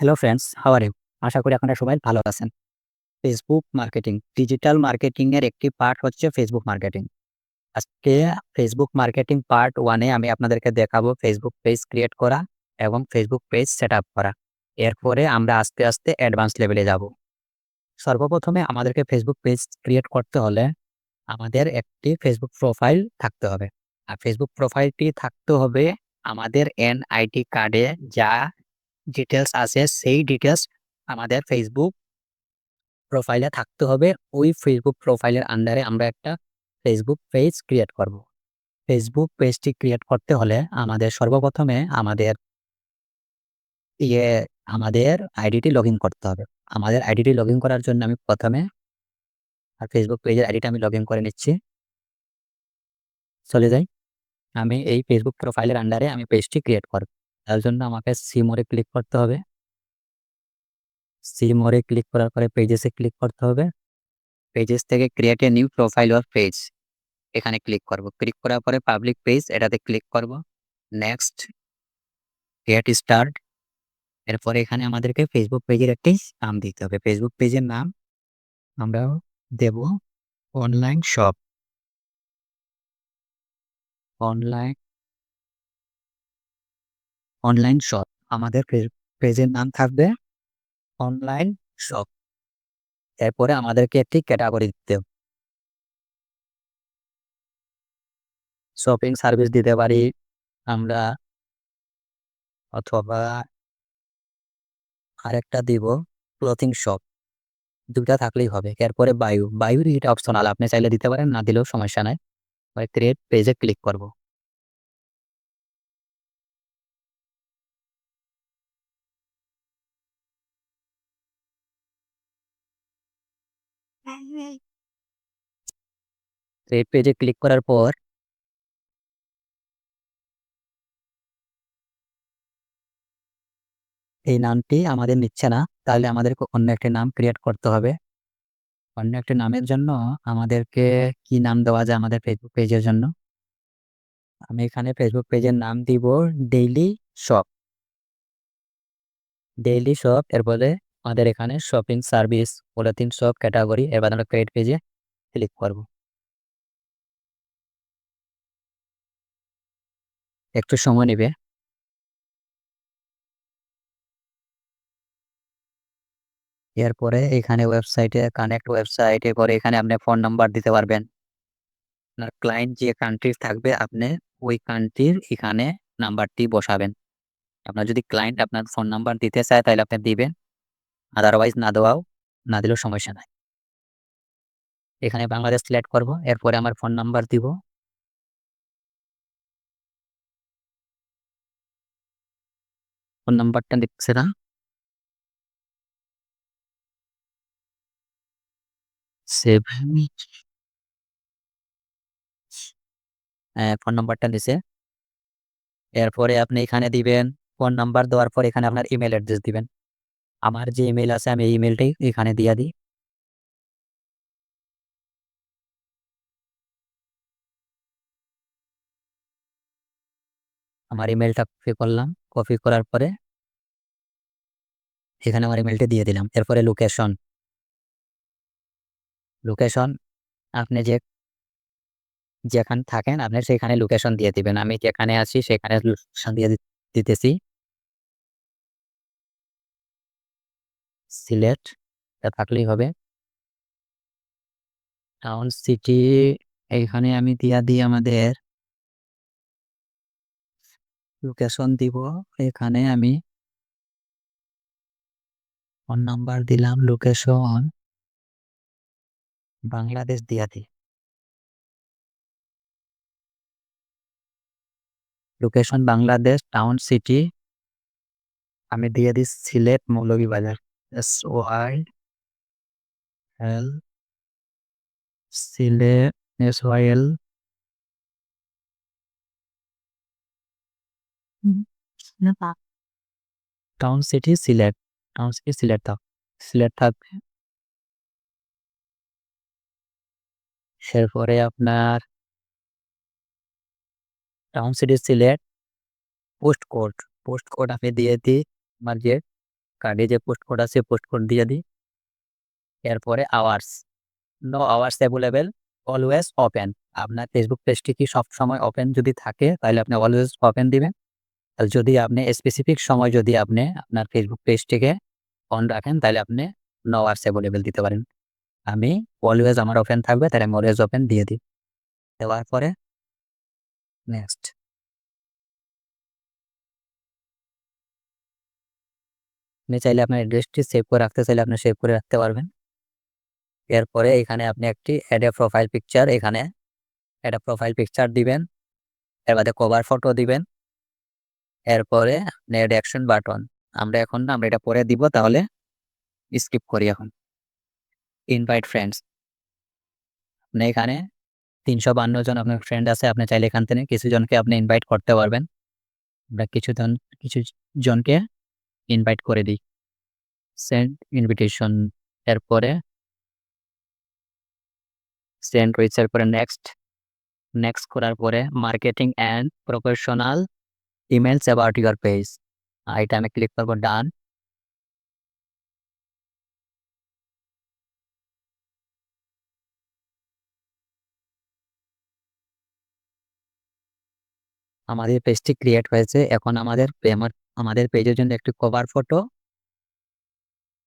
Hello friends, how are you? আশা করি আপনারা সবাই ভালো আছেন। ফেসবুক মার্কেটিং, ডিজিটাল মার্কেটিং এর একটি পার্ট হচ্ছে ফেসবুক মার্কেটিং। আজকে ফেসবুক মার্কেটিং পার্ট 1 এ আমি আপনাদেরকে দেখাবো ফেসবুক পেজ ক্রিয়েট করা এবং ফেসবুক পেজ সেটআপ করা। এরপরে আমরা আস্তে, আস্তে অ্যাডভান্স লেভেলে যাব। সর্বপ্রথমে আমাদেরকে ফেসবুক পেজ ক্রিয়েট করতে হলে আমাদের একটি ফেসবুক প্রোফাইল থাকতে হবে। আর ফেসবুক প্রোফাইলটি থাকতে হবে আমাদের এনআইডি কার্ডে যা ডিটেইলস আছে, সেই ডিটেলস আমাদের ফেসবুক প্রোফাইলে থাকতে হবে। ওই ফেসবুক প্রোফাইলের আন্ডারে আমরা একটা ফেসবুক পেজ ক্রিয়েট করব। ফেসবুক পেজটি ক্রিয়েট করতে হলে আমাদের সর্বপ্রথমে আমাদের ইয়ে আমাদের আইডিটি লগইন করতে হবে। আমাদের আইডিটি লগইন করার জন্য আমি প্রথমে আর ফেসবুক পেজের আইডিটা আমি লগইন করে নিচ্ছি। চলে যাই। আমি এই ফেসবুক প্রোফাইলের আন্ডারে আমি পেজটি ক্রিয়েট করব। তার জন্য আমাকে সি মোরে ক্লিক করতে হবে। সি মোরে ক্লিক করার পরে পেজেস ক্লিক করতে হবে। পেজেস থেকে create a new profile or page এখানে ক্লিক করব। ক্লিক করার পরে পাবলিক পেজ এটাতে ক্লিক করব। নেক্সট গেট স্টার্ট এরপরে এখানে আমাদেরকে ফেসবুক পেজের একটি নাম দিতে হবে। ফেসবুক পেজের নাম আমরা দেব online shop. Online online shop আমাদের পেজের নাম থাকবে অনলাইন শপ। এরপরে আমাদেরকে একটি ক্যাটাগরি দিতে শপিং সার্ভিস দিতে পারি আমরা অথবা আরেকটা দিব ক্লথিং শপ। দুটা থাকলেই হবে। এরপরে বায়ু বায়ুর এটা অপশনাল আপনি চাইলে দিতে পারেন, না দিলেও সমস্যা নাই। ক্রিয়েট পেজে ক্লিক করব। ক্রিয়েট পেজে ক্লিক করার পর এই নামটি আমাদের নিচ্ছে না। তাহলে আমাদেরকে অন্য একটি নাম ক্রিয়েট করতে হবে। অন্য একটি নামের জন্য আমাদেরকে কি নাম দেওয়া যায় আমাদের ফেসবুক পেজের জন্য? আমি এখানে ফেসবুক পেজের নাম দিব ডেইলি শপ। ডেইলি শপ এরপরে আমাদের এখানে শপিং সার্ভিস, ক্লথিং সব ক্যাটাগরি এবার আমরা ক্রিয়েট পেজে ক্লিক করব। একটু সময় নিবে। এরপরে এখানে ওয়েবসাইটে কানেক্ট ওয়েবসাইট এরপরে এখানে আপনি ফোন নাম্বার দিতে পারবেন। আপনার ক্লায়েন্ট যে কান্ট্রির থাকবে আপনি ওই কান্ট্রির এখানে নাম্বারটি বসাবেন। আপনার যদি ক্লায়েন্ট আপনার ফোন নাম্বার দিতে চায় তাহলে আপনি দিবেন। আদারওয়াইজ না দেওয়াও না দিলেও সমস্যা নাই। এখানে বাংলাদেশ সিলেক্ট করব। এরপরে আমার ফোন নাম্বার দিব। ফোন নাম্বারটা দিচ্ছে না। হ্যাঁ, ফোন নাম্বারটা দিছে। এরপরে আপনি এখানে দিবেন ফোন নাম্বার দেওয়ার পর এখানে আপনার ইমেইল অ্যাড্রেস দিবেন। আমার যে ইমেল আছে আমি এই ইমেইলটাই এখানে দিয়ে দিই। আমার ইমেলটা কপি করলাম। কপি করার পরে এখানে আমার ইমেইলটা দিয়ে দিলাম। এরপরে লোকেশন লোকেশন আপনি যে যেখানে থাকেন আপনি সেখানে লোকেশন দিয়ে দিবেন। আমি যেখানে আছি সেখানে লোকেশন দিয়ে দিতেছি। সিলেট এটা থাকলেই হবে। টাউন সিটি এইখানে আমি দিয়া দিই আমাদের লোকেশন দিব। এখানে আমি ফোন নাম্বার দিলাম, লোকেশন বাংলাদেশ দিয়া দিই। লোকেশন বাংলাদেশ, টাউন সিটি আমি দিয়ে দিই Sylhet Moulvibazar. S O I L Sylhet S O I L town city Sylhet, town city Sylhet থাক সিলেট থাকবে। এরপরে আপনার town city Sylhet post code, post code আমি দিয়ে দিই আমার যে কার্ডে যে পোস্ট কোড আছে, পোস্ট কোড দিয়ে দিই। এরপরে hours. No hours available always open. আপনার ফেসবুক পেজটি কি সব সময় ওপেন যদি থাকে, তাহলে আপনি অলওয়েজ ওপেন দিবেন। আর যদি আপনি স্পেসিফিক সময় যদি আপনি আপনার ফেসবুক পেজটিকে অন রাখেন, তাহলে আপনি নো আওয়ার্স অ্যাভেলেবেল দিতে পারেন। আমি অলওয়েজ আমার ওপেন থাকবে, তাহলে আমি অলওয়েজ ওপেন দিয়ে দিই। দেওয়ার পরে নেক্সট আপনি চাইলে আপনার অ্যাড্রেসটি সেভ করে রাখতে চাইলে আপনি সেভ করে রাখতে পারবেন। এরপরে এখানে আপনি একটি অ্যাড এ প্রোফাইল পিকচার এখানে একটা প্রোফাইল পিকচার দিবেন, এর বাদে কভার ফটো দিবেন। এরপরে আপনি অ্যাড অ্যাকশন বাটন আমরা এখন, আমরা এটা পরে দিব, তাহলে স্কিপ করি এখন। ইনভাইট ফ্রেন্ডস আপনি এখানে তিনশো বান্ন জন আপনার ফ্রেন্ড আছে, আপনি চাইলে এখান থেকে কিছু জনকে আপনি ইনভাইট করতে পারবেন। আমরা কিছু জন, কিছু জনকে ইনভাইট করে দিই। সেন্ড ইনভিটেশন এরপরে সেন্ড রয়েছে এরপরে নেক্সট নেক্সট করার পরে marketing and professional emails about your page এটা আমি ক্লিক করব ডান আমাদের পেজটি ক্রিয়েট হয়েছে। এখন আমাদের পে- আমার আমাদের পেজের জন্য একটি কভার ফটো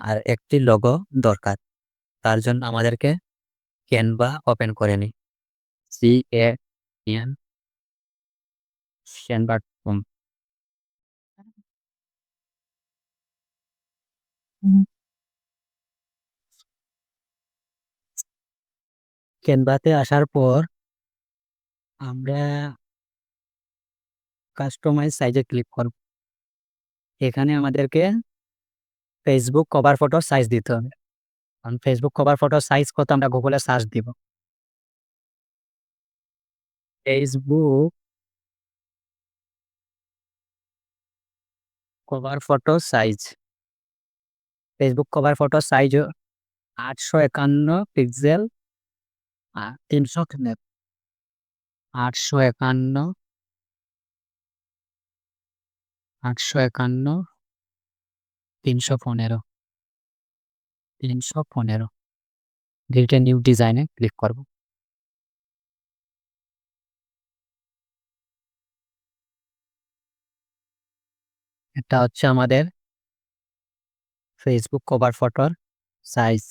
আর একটি লোগো দরকার। তার জন্য আমাদেরকে ক্যানভা ওপেন করে নিই। C A N Canva com ক্যানভাতে আসার পর আমরা কাস্টমাইজ সাইজে ক্লিক করব। এখানে আমাদেরকে ফেসবুক কভার ফটো সাইজ দিতে হবে। কারণ ফেসবুক কভার ফটো সাইজ কত আমরা গুগলে সার্চ দিব। Facebook cover photo size Facebook cover photo size আটশো একান্ন পিক্সেল আর তিনশো আটশো একান্ন আটশো একান্ন, তিনশো পনেরো। তিনশো পনেরো। ডিজিটাল নিউ ডিজাইনে ক্লিক করব। এটা হচ্ছে আমাদের ফেসবুক কভার ফটোর সাইজ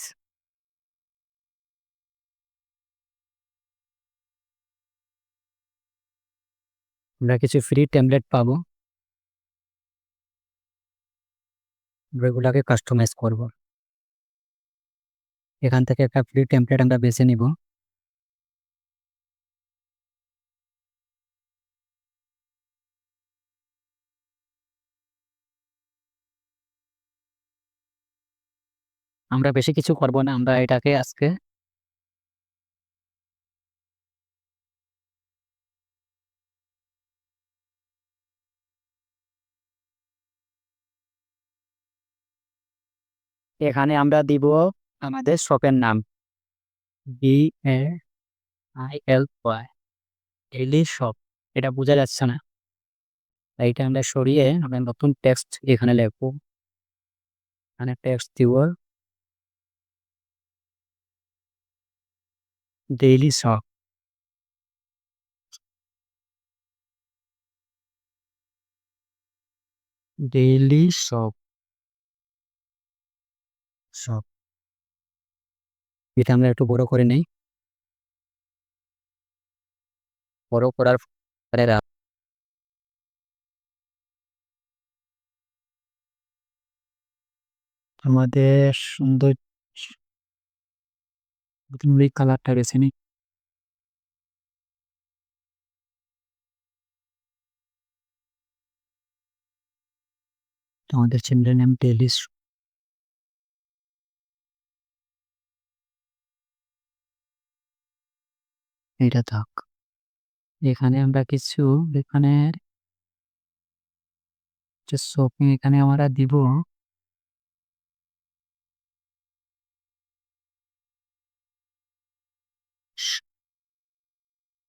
আমরা কিছু ফ্রি টেমপ্লেট পাবো। এগুলাকে কাস্টমাইজ করব। এখান থেকে একটা ফ্রি টেমপ্লেট আমরা বেছে নিব। আমরা বেশি কিছু করব না, আমরা এটাকে আজকে এখানে আমরা দিব আমাদের শপের নাম। B A I L Y daily shop এটা বোঝা যাচ্ছে না। তাই এটা আমরা সরিয়ে আমরা নতুন টেক্সট এখানে লিখব। এখানে টেক্সট দিব। Daily shop daily shop shop এটা আমরা একটু বড় করে নেই। বড় করার পরে আমাদের সুন্দর কালারটা বেছে নিই। আমাদের চ্যানেলের নাম ডেইলি এটা থাক। এখানে আমরা কিছু এখানে শপিং এখানে আমরা দিব।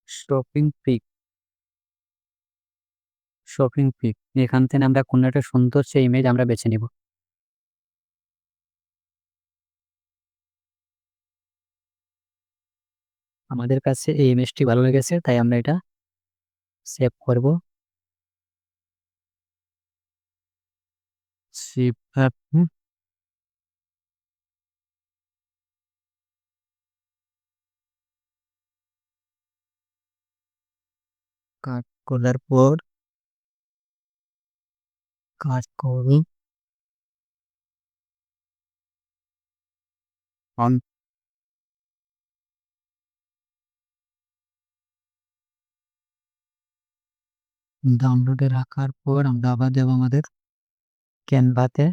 শপিং পিক শপিং পিক এখান থেকে আমরা কোনো একটা সুন্দর সে ইমেজ আমরা বেছে নিব। আমাদের কাছে এই ইমেজটি ভালো লেগেছে তাই আমরা এটা সেভ করব। সেভ কাট করার পর কাজ করুন ডাউনলোডে রাখার পর আমরা আবার যাব আমাদের ক্যানভাতে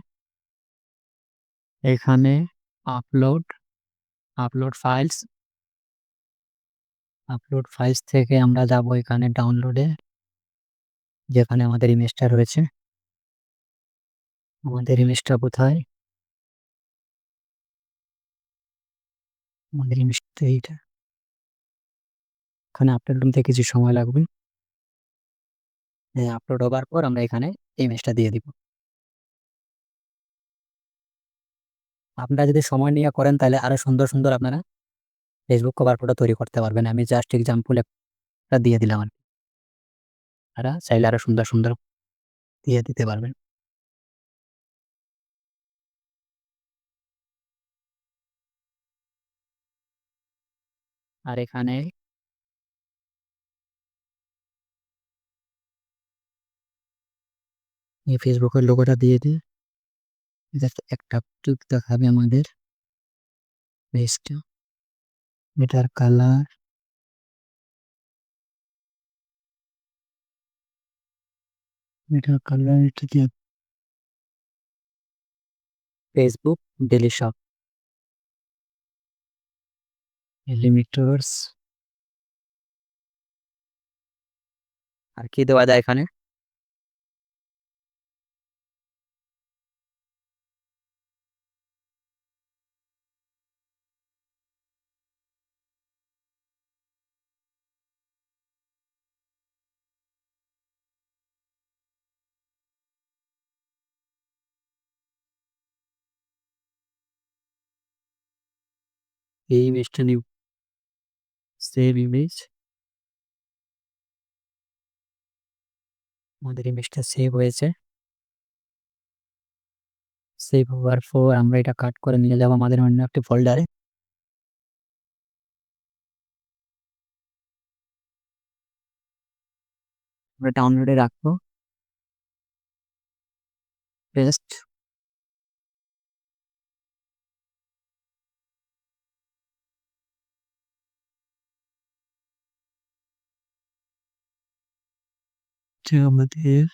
এখানে upload upload files upload files থেকে আমরা যাব এখানে ডাউনলোডে যেখানে আমাদের ইমেজটা রয়েছে। আমাদের ইমেজটা কোথায়? আমাদের ইমেজটা এইটা। এখানে আপলোড নিতে কিছু সময় লাগবে। আপলোড হবার পর আমরা এখানে ইমেজটা দিয়ে দিব। আপনারা যদি সময় নিয়ে করেন তাহলে আরও সুন্দর সুন্দর আপনারা ফেসবুক কভার ফটো তৈরি করতে পারবেন। আমি জাস্ট এক্সাম্পল একটা দিয়ে দিলাম আর আপনারা চাইলে আরও সুন্দর সুন্দর দিয়ে দিতে পারবেন। আর এখানে এই ফেসবুকের লোগোটা দিয়ে দিই। জাস্ট একটা টুক দেখাবে আমাদের। পেজটা এটার কালার এটার কালার এটা দিয়ে ফেসবুক ডেলি শপ লিমিটার্স আর কি দেওয়া যায় এখানে? এই ইমেজটা নিউ সেভ ইমেজ আমাদের ইমেজটা সেভ হয়েছে। সেভ হওয়ার পর আমরা এটা কাট করে নিয়ে যাব আমাদের অন্য একটি ফোল্ডারে আমরা ডাউনলোডে রাখব। পেস্ট আমাদের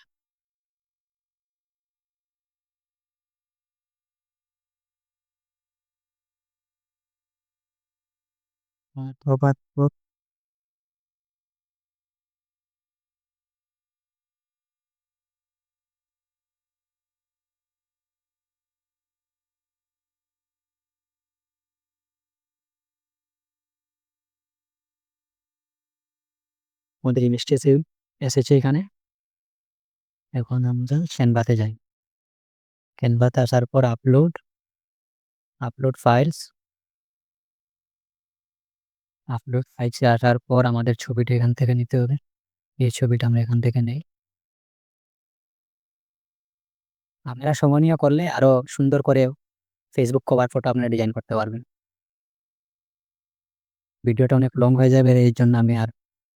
হবার পর আমাদের ইমেজটা সেভ এসেছে এখানে এখন আমরা ক্যানভাতে যাই। ক্যানভাতে আসার পর আপলোড আপলোড ফাইলস আপলোড ফাইলসে আসার পর আমাদের ছবিটা এখান থেকে নিতে হবে। এই ছবিটা আমরা এখান থেকে নেই। আপনারা সমনীয় করলে আরও সুন্দর করে ফেসবুক কভার ফটো আপনারা ডিজাইন করতে পারবেন। ভিডিওটা অনেক লং হয়ে যাবে, এই জন্য আমি আর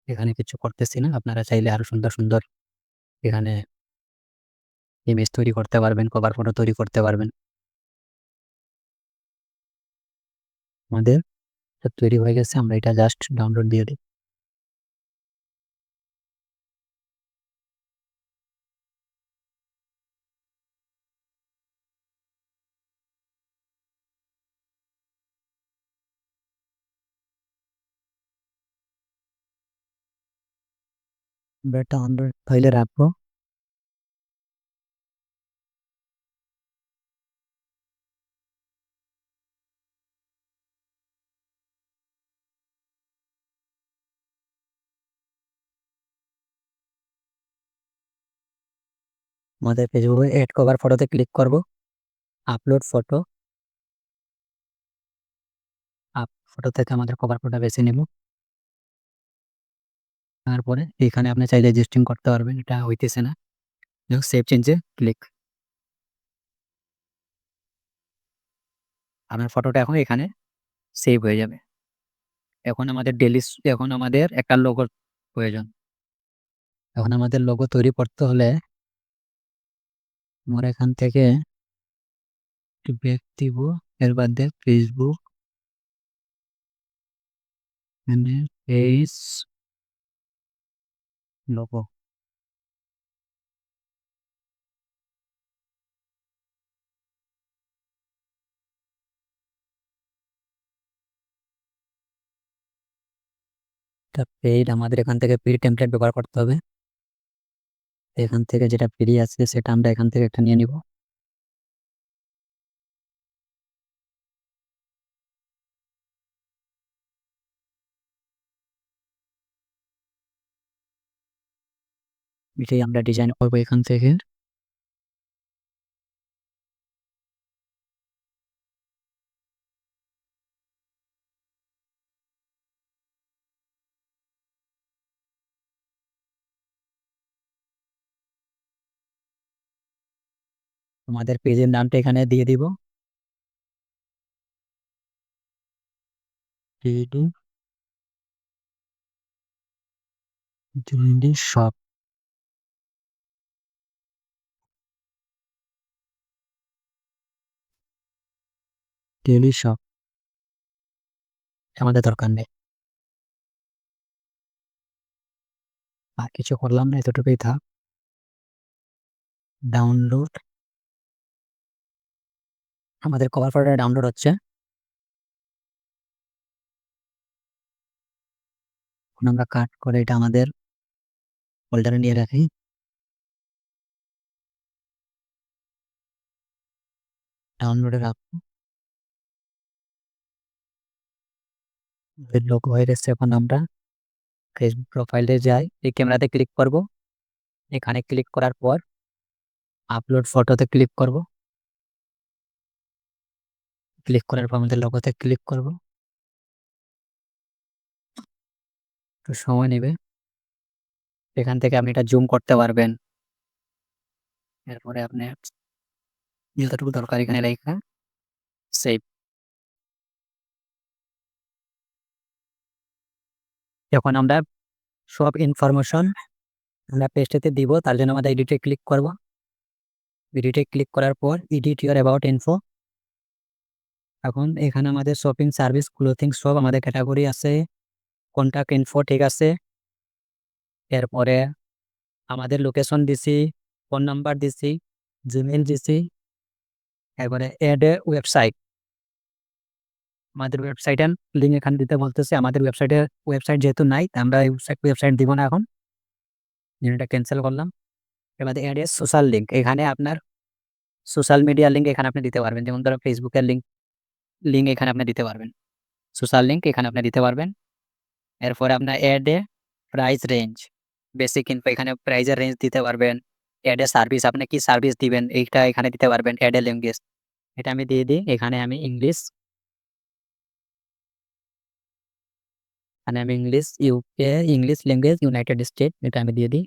এখানে কিছু করতেছি না। আপনারা চাইলে আরও সুন্দর সুন্দর এখানে ইমেজ তৈরি করতে পারবেন কভার ফটো তৈরি করতে পারবেন। আমাদের তৈরি হয়ে গেছে, আমরা এটা জাস্ট ডাউনলোড দিয়ে দিই। এটা অ্যান্ড্রয়েড ফাইলে রাখব। আমাদের ফেসবুকে এড কভার ফটোতে ক্লিক করব। আপলোড ফটো আপ ফটো থেকে আমাদের কভার ফটো বেছে নেব। দেখানোর পরে এখানে আপনি চাইলে রেজিস্ট্রিং করতে পারবেন, এটা হইতেছে না। সেভ চেঞ্জে ক্লিক আপনার ফটোটা এখন এখানে সেভ হয়ে যাবে। এখন আমাদের ডেলি এখন আমাদের একটা লোগোর প্রয়োজন। এখন আমাদের লোগো তৈরি করতে হলে আমরা এখান থেকে একটু ব্যাক দিব এর বাদে ফেসবুক এখানে লোগো পেইড আমাদের এখান থেকে ফ্রি টেমপ্লেট ব্যবহার করতে হবে। এখান থেকে যেটা ফ্রি আছে সেটা আমরা এখান থেকে একটা নিয়ে নিব। এটাই আমরা ডিজাইন করব এখান থেকে। আমাদের পেজের নামটা এখানে দিয়ে দিব। শপ ডেলি শপ আমাদের দরকার নেই। আর কিছু করলাম না এতটুকুই থাক। ডাউনলোড আমাদের কভার ফটোটা ডাউনলোড হচ্ছে। আমরা কাট করে এটা আমাদের ফোল্ডারে নিয়ে রাখি। ডাউনলোডে রাখব। লোক হয়ে গেছে এখন আমরা। ফেসবুক প্রোফাইলে যাই, এই ক্যামেরাতে ক্লিক করব। এখানে ক্লিক করার পর আপলোড ফটোতে ক্লিক করব। ক্লিক করার পর আমাদের লোগোতে ক্লিক করব। একটু সময় নেবে। এখান থেকে আপনি এটা জুম করতে পারবেন। এরপরে আপনি যতটুকু দরকার এখানে রেখা সেভ যখন আমরা সব ইনফরমেশন আমরা পেজটাতে দিব, তার জন্য আমাদের এডিটে ক্লিক করব। এডিটে ক্লিক করার পর এডিট ইউর অ্যাবাউট ইনফো এখন এখানে আমাদের শপিং সার্ভিস ক্লোথিং সব আমাদের ক্যাটাগরি আছে। কন্ট্যাক্ট ইনফো ঠিক আছে। এরপরে আমাদের লোকেশন দিছি ফোন নাম্বার দিছি জিমেল দিছি, এরপরে অ্যাড এ ওয়েবসাইট আমাদের ওয়েবসাইটের লিঙ্ক এখানে দিতে বলতেছে, আমাদের ওয়েবসাইটের ওয়েবসাইট যেহেতু নাই আমরা ওয়েবসাইট ওয়েবসাইট দিব না এখন। এটা ক্যান্সেল করলাম। এবার অ্যাড এ সোশ্যাল লিঙ্ক এখানে আপনার সোশ্যাল মিডিয়া লিঙ্ক এখানে আপনি দিতে পারবেন। যেমন ধরো ফেসবুকের লিঙ্ক লিঙ্ক এখানে আপনি দিতে পারবেন। সোশ্যাল লিঙ্ক এখানে আপনি দিতে পারবেন। এরপরে আপনার add a price range basic info এখানে প্রাইজের রেঞ্জ দিতে পারবেন। অ্যাড এ সার্ভিস আপনি কি সার্ভিস দিবেন? এইটা এখানে দিতে পারবেন অ্যাড এ ল্যাঙ্গুয়েজ এটা আমি দিয়ে দিই, এখানে আমি ইংলিশ এখানে আমি English UK English language United State এটা আমি দিয়ে দিই।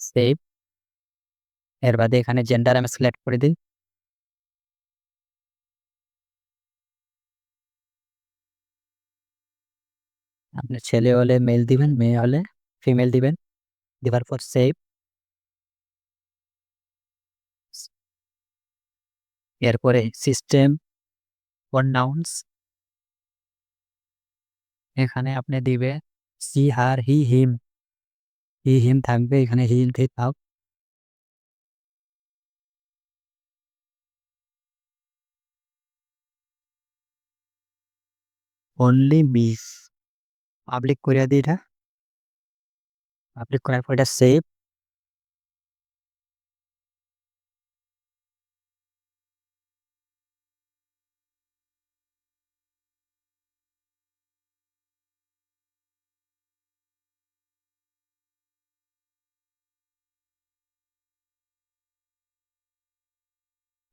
সেভ এর বাদে এখানে জেন্ডার আমি সিলেক্ট করে দিই। আপনি ছেলে হলে মেল দিবেন মেয়ে হলে ফিমেল দিবেন দেওয়ার পর সেভ এরপরে সিস্টেম নাউন্স এখানে আপনি দিবে সি হার হি হিম হি হিম থাকবে এখানে হি হিম থাক অনলি মিস পাবলিক করে দিই এটা। পাবলিক করার পর এটা সেভ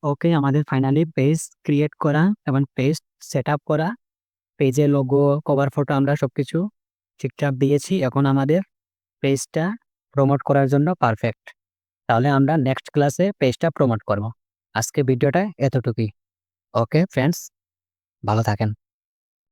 ওকে আমাদের ফাইনালি পেজ ক্রিয়েট করা এবং পেজ সেট করা। পেজে লোগো কভার ফটো আমরা সব কিছু ঠিকঠাক দিয়েছি। এখন আমাদের পেজটা প্রমোট করার জন্য পারফেক্ট তাহলে আমরা নেক্সট ক্লাসে পেজটা প্রমোট করব। আজকে ভিডিওটা এতটুকুই। ওকে ফ্রেন্ডস ভালো থাকেন।